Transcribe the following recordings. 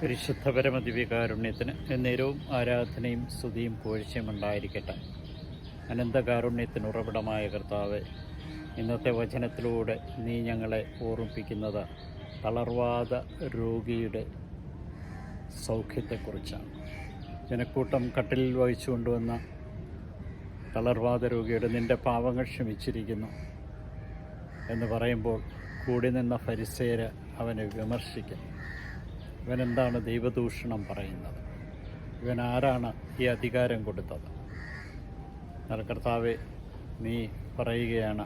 പരിശുദ്ധ പരമദിവ്യകാരുണ്യത്തിന് എന്നേരവും ആരാധനയും സ്തുതിയും പൂഴ്ചയും ഉണ്ടായിരിക്കട്ടെ. അനന്തകാരുണ്യത്തിന് ഉറവിടമായ കർത്താവ് ഇന്നത്തെ വചനത്തിലൂടെ നീ ഞങ്ങളെ ഓർമ്മിപ്പിക്കുന്നത് തളർവാദ രോഗിയുടെ സൗഖ്യത്തെക്കുറിച്ചാണ്. ജനക്കൂട്ടം കട്ടിലിൽ വഹിച്ചു കൊണ്ടുവന്ന തളർവാദ രോഗിയുടെ നിന്റെ പാവങ്ങൾ ക്ഷമിച്ചിരിക്കുന്നു എന്ന് പറയുമ്പോൾ കൂടി നിന്ന ഫരിസേര് അവനെ വിമർശിക്കുന്നു ഇവനെന്താണ് ദൈവദൂഷണം പറയുന്നത്? ഇവൻ ആരാണ് ഈ അധികാരം കൊടുത്തത്? കർത്താവെ നീ പറയുകയാണ്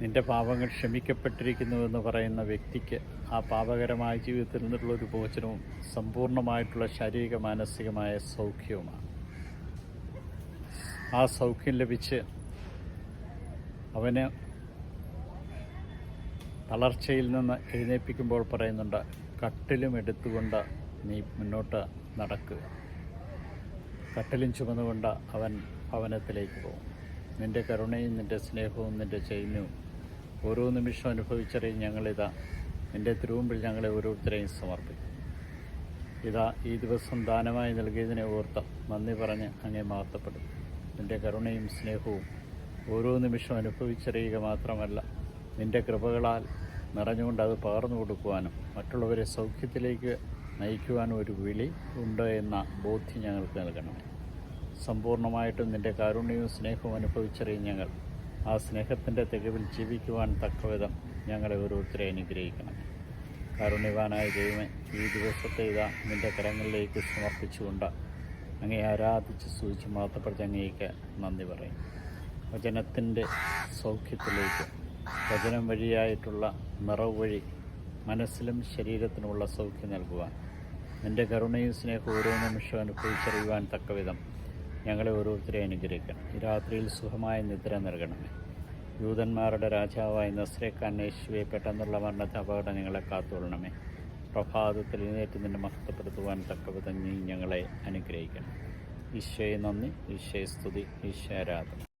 നിന്റെ പാപങ്ങൾ ക്ഷമിക്കപ്പെട്ടിരിക്കുന്നുവെന്ന് പറയുന്ന വ്യക്തിക്ക് ആ പാപകരമായ ജീവിതത്തിൽ നിന്നുള്ള ഒരു മോചനവും സമ്പൂർണമായിട്ടുള്ള ശാരീരിക മാനസികമായ സൗഖ്യവുമാണ്. ആ സൗഖ്യം ലഭിച്ച് അവന് തളർച്ചയിൽ നിന്ന് എഴുന്നേൽപ്പിക്കുമ്പോൾ പറയുന്നുണ്ട് കട്ടിലും എടുത്തുകൊണ്ട് നീ മുന്നോട്ട് നടക്കുക കട്ടിലും ചുമന്നുകൊണ്ട് അവൻ ഭവനത്തിലേക്ക് പോകും. നിന്റെ കരുണയും നിന്റെ സ്നേഹവും നിന്റെ ചൈന്യവും ഓരോ നിമിഷം അനുഭവിച്ചറിയും ഞങ്ങളിതാ. നിന്റെ തിരുവുമ്പിൽ ഞങ്ങളെ ഓരോരുത്തരെയും സമർപ്പിക്കും. ഇതാ ഈ ദിവസം ദാനമായി നൽകിയതിനെ ഓർത്ത് നന്ദി പറഞ്ഞ് അങ്ങേ മഹത്വപ്പെടും. നിന്റെ കരുണയും സ്നേഹവും ഓരോ നിമിഷം അനുഭവിച്ചറിയുക മാത്രമല്ല നിന്റെ കൃപകളാൽ നിറഞ്ഞുകൊണ്ട് അത് പകർന്നു കൊടുക്കുവാനും മറ്റുള്ളവരെ സൗഖ്യത്തിലേക്ക് നയിക്കുവാനും ഒരു വിളി ഉണ്ട് എന്ന ബോധ്യം ഞങ്ങൾക്ക് നൽകണം സമ്പൂർണമായിട്ടും നിന്റെ കാരുണ്യവും സ്നേഹവും അനുഭവിച്ചറിയും ഞങ്ങൾ. ആ സ്നേഹത്തിന്റെ തികവിൽ ജീവിക്കുവാൻ തക്കവിധം ഞങ്ങളെ ഓരോരുത്തരെ അനുഗ്രഹിക്കണം. കാരുണ്യവാനായ ദൈവമേ ഈ ദിവസത്തെ ഇതാ നിന്റെ കരങ്ങളിലേക്ക് സമർപ്പിച്ചുകൊണ്ട് അങ്ങേ ആരാധിച്ച് സൂചിച്ച് മാത്രപ്പെടുത്തി അങ്ങേക്ക് നന്ദി പറയും. വചനത്തിന്റെ സൗഖ്യത്തിലേക്ക് വചനം വഴിയായിട്ടുള്ള നിറവ് വഴി മനസ്സിലും ശരീരത്തിനുമുള്ള സൗഖ്യം നൽകുവാൻ നിന്റെ കരുണയും സ്നേഹവും ഓരോ നിമിഷവും അനുഭവിച്ചറിയുവാൻ തക്കവിധം ഞങ്ങളെ ഓരോരുത്തരെ അനുഗ്രഹിക്കണം. ഈ രാത്രിയിൽ സുഖമായ നിദ്ര നൽകണമേ. യൂതന്മാരുടെ രാജാവായ നസ്രേഖാൻ യേശുവെ പെട്ടെന്നുള്ള മരണത്തെ അപകടം ഞങ്ങളെ കാത്തുകൊള്ളണമേ. പ്രഭാതത്തിൽ എഴുന്നേറ്റ് നിന്നെ മഹത്വപ്പെടുത്തുവാൻ തക്കവിധം നീ ഞങ്ങളെ അനുഗ്രഹിക്കണം. ഈശോയെ നന്ദി ഈശോയെ സ്തുതി ഈശോ ആരാധന.